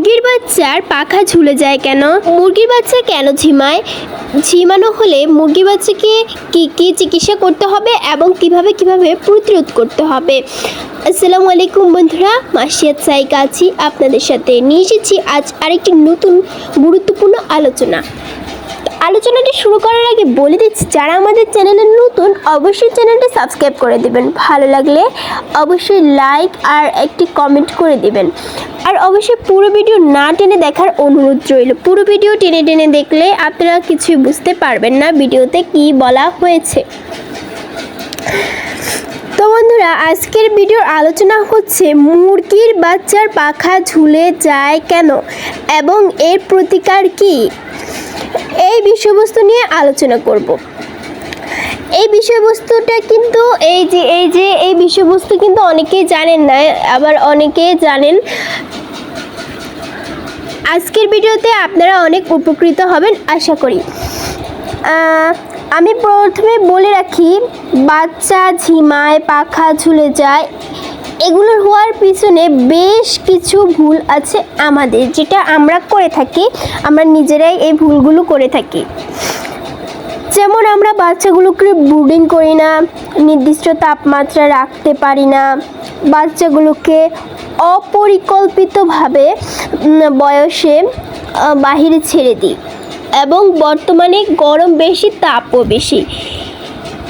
মুরগির বাচ্চার পাখা ঝুলে যায় কেন? মুরগির বাচ্চা কেন ঝিমায়? ঝিমানো হলে মুরগি বাচ্চাকে কী কী চিকিৎসা করতে হবে এবং কীভাবে কীভাবে প্রতিরোধ করতে হবে? আসসালামু আলাইকুম বন্ধুরা, মাসিয়াত সাইকা আছি। আপনাদের সাথে নিয়ে এসেছি আজ আরেকটি নতুন, গুরুত্বপূর্ণ আলোচনা। আলোচনাটি শুরু করার আগে বলে দিচ্ছি, যারা আমাদের চ্যানেলে নতুন, অবশ্যই চ্যানেলটা সাবস্ক্রাইব করে দেবেন। ভালো লাগলে অবশ্যই লাইক আর একটি কমেন্ট করে দিবেন। আর অবশ্যই পুরো ভিডিও না টেনে দেখার অনুরোধ রইল। পুরো ভিডিও টেনে টেনে দেখলে আপনারা কিছুই বুঝতে পারবেন না ভিডিওতে কি বলা হয়েছে। তো বন্ধুরা, আজকের ভিডিওর আলোচনা হচ্ছে, মুরগির বাচ্চার পাখা ঝুলে যায় কেন? এবং এর প্রতিকার কী? এই বিষয়বস্তু নিয়ে আলোচনা করব। এই বিষয়বস্তুটা কিন্তু এই যে এই যে, এই বিষয়বস্তু কিন্তু অনেকেই জানেন না, আবার অনেকেই জানেন। আজকের ভিডিওতে আপনারা অনেক উপকৃত হবেন, আশা করি। আমি প্রথমে বলে রাখি, বাচ্চা ঝিমায়, পাখা ঝুলে যায় এগুলোর হওয়ার পিছনে বেশ কিছু ভুল আছে আমাদের, যেটা আমরা করে থাকি, আমরা নিজেরাই এই ভুলগুলো করে থাকি। যেমন আমরা বাচ্চাগুলোকে ব্রুডিং করি না, নির্দিষ্ট তাপমাত্রা রাখতে পারি না, বাচ্চাগুলোকে অপরিকল্পিতভাবে বয়সে বাহিরে ছেড়ে দিই। এবং বর্তমানে গরম বেশি, তাপও বেশি।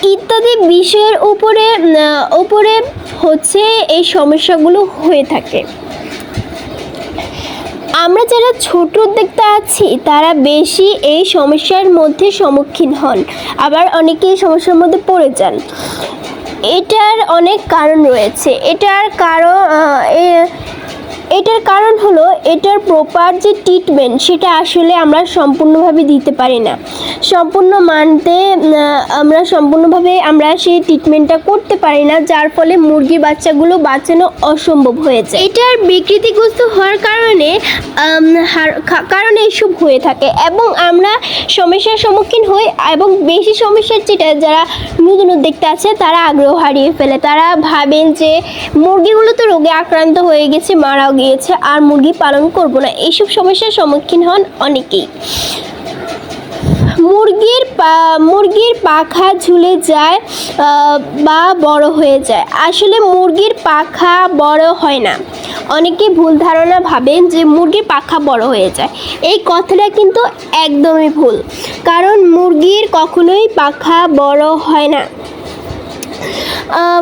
ইত্যাদি বিষয়ের উপরে উপরে হচ্ছে এই সমস্যাগুলো হয়ে থাকে। আমরা যারা ছোট উদ্যোক্তা আছি, তারা বেশি এই সমস্যার মধ্যে সম্মুখীন হন। আবার অনেকে এই সমস্যার মধ্যে পড়ে যান। এটার অনেক কারণ রয়েছে। এটার কারণ এটার কারণ হলো এটার প্রপার যে ট্রিটমেন্ট সেটা আসলে আমরা সম্পূর্ণভাবে দিতে পারি না। সম্পূর্ণ মানতে আমরা সম্পূর্ণভাবে আমরা সেই ট্রিটমেন্টটা করতে পারি না, যার ফলে মুরগির বাচ্চাগুলো বাঁচানো অসম্ভব হয়েছে। এটার বিকৃতিগ্রস্ত হওয়ার কারণে কারণে এসব হয়ে থাকে এবং আমরা সমস্যার সম্মুখীন হই এবং বেশি সমস্যার যেটা, যারা নতুন উদ্যোক্তা আছে, তারা আগ্রহ হারিয়ে ফেলে। তারা ভাবেন যে, মুরগিগুলো তো রোগে আক্রান্ত হয়ে গেছে, মারাও গিয়েছে আর মুরগি পালন করব না। এইসব সমস্যার সম্মুখীন হন অনেকেই। মুরগির মুরগির পাখা ঝুলে যায় বা বড় হয়ে যায়। আসলে মুরগির পাখা বড় হয় না। অনেকে ভুল ধারণা ভাবেন যে মুরগির পাখা বড় হয়ে যায়। এই কথাটা কিন্তু একদমই ভুল। কারণ মুরগির কখনোই পাখা বড় হয় না।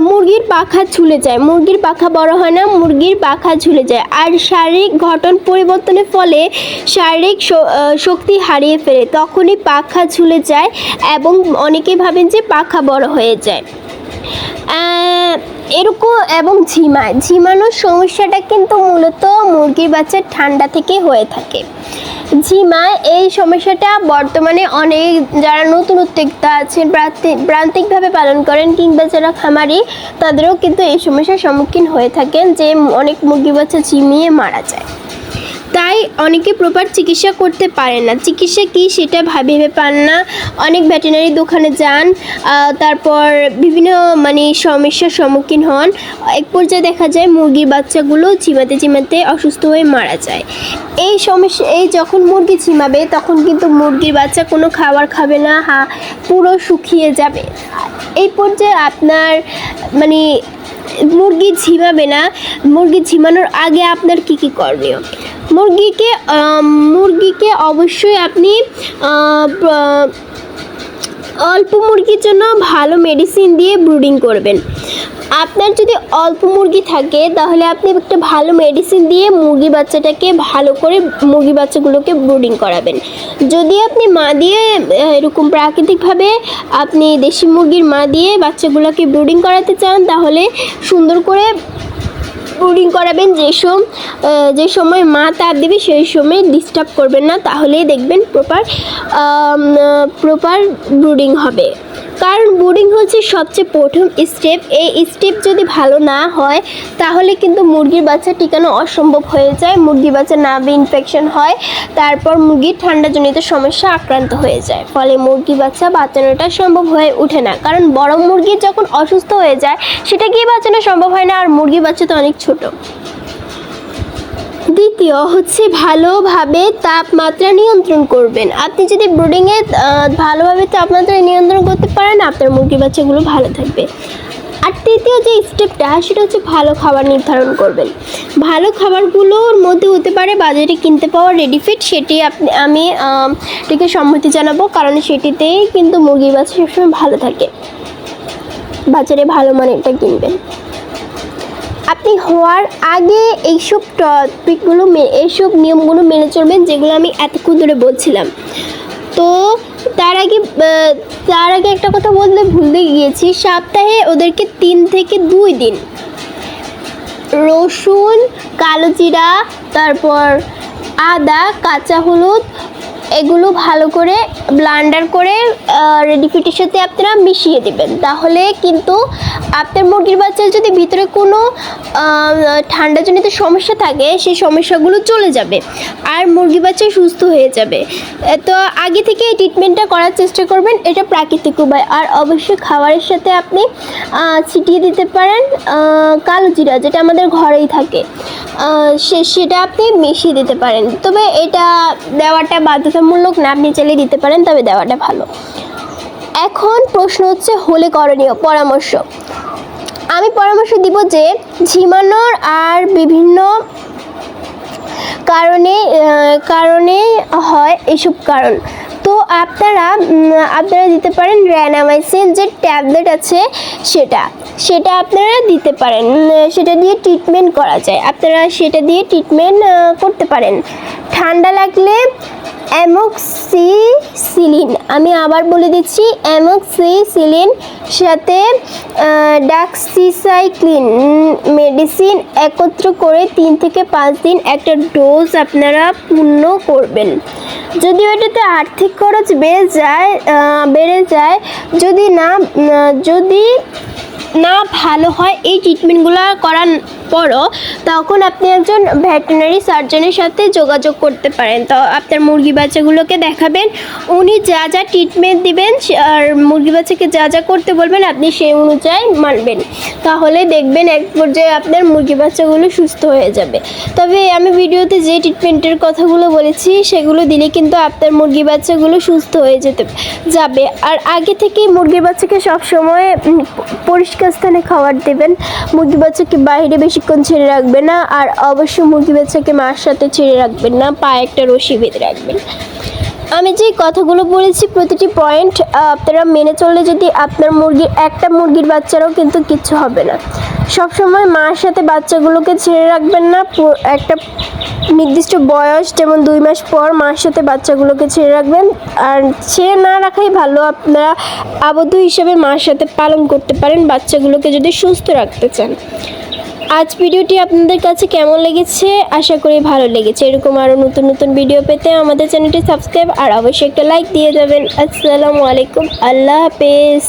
মুরগির পাখা ঝুলে যায়। মুরগির পাখা বড় হয় না, মুরগির পাখা ঝুলে যায়। আর শারীরিক গঠন পরিবর্তনের ফলে শারীরিক শক্তি হারিয়ে ফেলে, তখনই পাখা ঝুলে যায় এবং অনেকেই ভাবেন যে পাখা বড় হয়ে যায়। এরকম এবং ঝিমায়। ঝিমানোর সমস্যাটা কিন্তু মূলত মুরগির বাচ্চার ঠান্ডা থেকে হয়ে থাকে। ঝিমায় এই সমস্যাটা বর্তমানে অনেক যারা নতুন উদ্যোক্তা আছেন প্রান্তিকভাবে পালন করেন কিংবা যারা খামারি, তাদেরও কিন্তু এই সমস্যার সম্মুখীন হয়ে থাকেন যে অনেক মুরগি বাচ্চা ঝিমিয়ে মারা যায়। তাই অনেকে প্রপার চিকিৎসা করতে পারে না। চিকিৎসা কি সেটা ভেবে পান না। অনেক ভেটেনারি দোকানে যান তারপর বিভিন্ন মানে সমস্যার সম্মুখীন হন। এক পর্যায়ে দেখা যায় মুরগির বাচ্চাগুলো ঝিমাতে ঝিমাতে অসুস্থ হয়ে মারা যায়। এই সমস্যা, এই যখন মুরগি ঝিমাবে তখন কিন্তু মুরগির বাচ্চা কোনো খাবার খাবে না, হা, পুরো শুকিয়ে যাবে। এই পর্যায়ে আপনার মানে মুরগি ঝিমাবে না, মুরগি ঝিমানোর আগে আপনার কি কি করণীয়? মুরগিকে মুরগিকে অবশ্যই আপনি অল্প মুরগির জন্য ভালো মেডিসিন দিয়ে ব্রুডিং করবেন। আপনার যদি অল্প মুরগি থাকে, তাহলে আপনি একটা ভালো মেডিসিন দিয়ে মুরগি বাচ্চাটাকে ভালো করে মুরগি বাচ্চাগুলোকে ব্রুডিং করাবেন। যদি আপনি মা দিয়ে এরকম প্রাকৃতিকভাবে আপনি দেশি মুরগির মা দিয়ে বাচ্চাগুলোকে ব্রুডিং করাতে চান, তাহলে সুন্দর করে ব্রুডিং করাবেন, যে সম যে সময় মা তাপ দেবে, সেই সময় ডিস্টার্ব করবেন না, তাহলেই দেখবেন প্রপার প্রপার ব্রুডিং হবে। কারণ ব্রুডিং হচ্ছে সবচেয়ে প্রথম স্টেপ। এই স্টেপ যদি ভালো না হয়, তাহলে কিন্তু মুরগির বাচ্চা টিকানো অসম্ভব হয়ে যায়। মুরগির বাচ্চা নাভি ইনফেকশন হয়, তারপর মুরগির ঠান্ডাজনিত সমস্যা আক্রান্ত হয়ে যায়। ফলে মুরগি বাচ্চা বাঁচানোটা সম্ভব হয়ে ওঠে না। কারণ বড় মুরগি যখন অসুস্থ হয়ে যায়, সেটা গিয়ে বাঁচানো সম্ভব হয় না, আর মুরগি বাচ্চা তো অনেক ছোট। দ্বিতীয় হচ্ছে ভালোভাবে তাপমাত্রা নিয়ন্ত্রণ করবেন। আপনি যদি ব্রুডিংয়ে ভালোভাবে তাপমাত্রা নিয়ন্ত্রণ করতে পারেন আপনার মুরগির বাচ্চাগুলো ভালো থাকবে। আর তৃতীয় যে স্টেপটা সেটা হচ্ছে ভালো খাবার নির্ধারণ করবেন। ভালো খাবারগুলোর মধ্যে হতে পারে বাজারে কিনতে পাওয়া রেডিফিট সেটি আপনি আমি আম, এটিকে সম্মতি জানাব কারণ সেটিতেই কিন্তু মুরগির বাচ্চা সবসময় ভালো থাকে। বাজারে ভালো মানেরটা কিনবেন। আপনি হওয়ার আগে এইসব টপিকগুলো এইসব নিয়মগুলো মেনে চলবেন যেগুলো আমি এতক্ষণ ধরে বলছিলাম। তো তার আগে তার আগে একটা কথা বলতে ভুলতে গিয়েছি। সপ্তাহে ওদেরকে তিন থেকে দুই দিন। রসুন, কালো জিরা, তারপর আদা, কাঁচা হলুদ এগুলো ভালো করে ব্লান্ডার করে রেডিফিটের সাথে আপনারা মিশিয়ে দেবেন। তাহলে কিন্তু আপনার মুরগির বাচ্চার যদি ভিতরে কোনো ঠান্ডাজনিত সমস্যা থাকে, সেই সমস্যাগুলো চলে যাবে আর মুরগি বাচ্চা সুস্থ হয়ে যাবে। তো আগে থেকে এই ট্রিটমেন্টটা করার চেষ্টা করবেন, এটা প্রাকৃতিক উপায়। আর অবশ্যই খাবারের সাথে আপনি ছিটিয়ে দিতে পারেন কালো জিরা, যেটা আমাদের ঘরেই থাকে। সে, সেটা আপনি মিশিয়ে দিতে পারেন। তবে এটা দেওয়াটা বাধ্যতামূলক না আপনি চাইলে দিতে পারেন, তবে দেওয়াটা ভালো। এখন প্রশ্ন হচ্ছে, হলে করণীয়, পরামর্শ। আমি পরামর্শ দিব যে, ঝিমানোর আর বিভিন্ন কারণে কারণে হয় এসব কারণ। তো আপনারা আপনারা দিতে পারেন র্যানামাইসিন যে ট্যাবলেট আছে সেটা। সেটা আপনারা দিতে পারেন। সেটা দিয়ে ট্রিটমেন্ট করা যায়। আপনারা সেটা দিয়ে ট্রিটমেন্ট করতে পারেন। ঠান্ডা লাগলে অ্যামোক্সিসিলিন। আমি আবার বলে দিচ্ছি, অ্যামোক্সিসিলিন, সাথে ডাক্সিসাইক্লিন মেডিসিন একত্র করে তিন থেকে পাঁচ দিন একটা ডোজ আপনারা পূর্ণ করবেন। যদি এটাতে আর্থিক খরচ বেড়ে যায় বেড়ে যায়, যদি না যদি না ভালো হয়, এই ট্রিটমেন্টগুলো করার পরও তখন আপনি একজন ভেটেরিনারি সার্জনের সাথে যোগাযোগ করতে পারেন। তো আপনার মুরগি বাচ্চাগুলোকে দেখাবেন, উনি যা যা ট্রিটমেন্ট দিবেন আর মুরগি বাচ্চাকে যা যা করতে বলবেন, আপনি সেই অনুযায়ী মানবেন। তাহলে দেখবেন এক পর্যায়ে আপনার মুরগি বাচ্চাগুলো সুস্থ হয়ে যাবে। তবে আমি ভিডিওতে যে ট্রিটমেন্টের কথাগুলো বলেছি, সেগুলো দিলে কিন্তু আপনার মুরগি বাচ্চাগুলো সুস্থ হয়ে যেতে যাবে। আর আগে থেকেই মুরগি বাচ্চাকে সবসময় পরিষ্কার স্থানে খাবার দেবেন। মুরগি বাচ্চাকে বাইরে বেশিক্ষণ ছেড়ে রাখবেন না আর অবশ্যই মুরগি বাচ্চাকে মার সাথে ছেড়ে রাখবেন না পায়ে একটা রশি বেঁধে রাখবেন। আমি যে কথাগুলো বলেছি প্রতিটি পয়েন্ট আপনারা মেনে চললে যদি আপনার মুরগির একটা মুরগির বাচ্চারও কিন্তু কিচ্ছু হবে না। সবসময় মার সাথে বাচ্চাগুলোকে ছেড়ে রাখবেন না একটা নির্দিষ্ট বয়স, যেমন দুই মাস পর মার সাথে বাচ্চাগুলোকে ছেড়ে রাখবেন। আর ছেড়ে না রাখাই ভালো, আপনারা আবদ্ধ হিসেবে মার সাথে পালন করতে পারেন, বাচ্চাগুলোকে যদি সুস্থ রাখতে চান। আজ ভিডিওটি আপনাদের কাছে কেমন লেগেছে? আশা করি ভালো লেগেছে। এরকম আরও নতুন নতুন ভিডিও পেতে আমাদের চ্যানেলটি সাবস্ক্রাইব আর অবশ্যই একটা লাইক দিয়ে যাবেন। আসসালামু আলাইকুম। আল্লাহ হাফেজ।